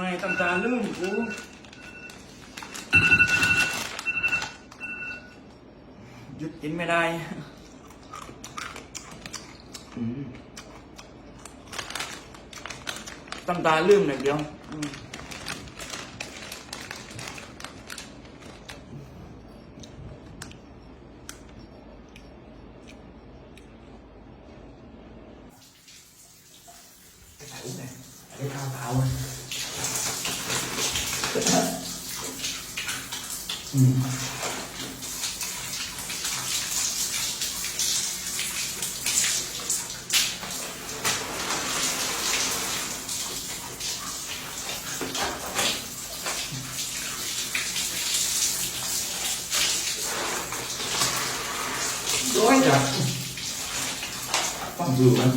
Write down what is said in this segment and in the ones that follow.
ไงตำตาลืมกูหยุดกินไม่ได้อืมตำตาลืมหน่อยเดียวอืมใส่อุ้งไงไอ้ข้าวเปล่า อะอืมร้อยจ้ะฟังดูมัน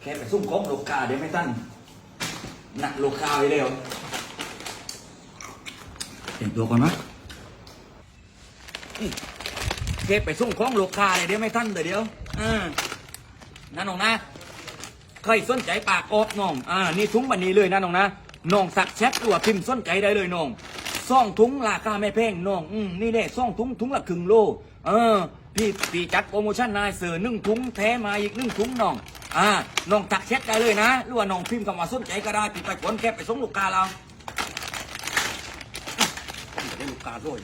แค่ไปซุ่มของลูกค้าเดี๋ยวไม่ตั้งหนักลูกค้าไปเร็วเตรียมตัวก่อนนะเก็บไปส่งของลูกค้าเลยเดี๋ยวไม่ทันเดี๋ยวเดี๋ยวอ่านั่นน้องนะใครสนใจปากกอบน้อง อ่า นี่ถุงบันนี้เลยนะน้องนะ น้องสักแชทตัวพิมพ์สนใจได้เลยน้อง ซ่องถุงราคาไม่แพงน้องอืมนี่เด้ซ่องถุงถุงละครึ่งโล เออ พี่พี่จัดโปรโมชั่นนายเสือหนึ่งถุงแท้มาอีกหนึ่งถุงน้อง อ่าน้องตักเช็ดได้เลยนะหรือว่าน้องพิมพ์คำว่าสนใจก็ได้พี่ไปขนแคบไปส่งลูกค้าเราลูกค้าด้วย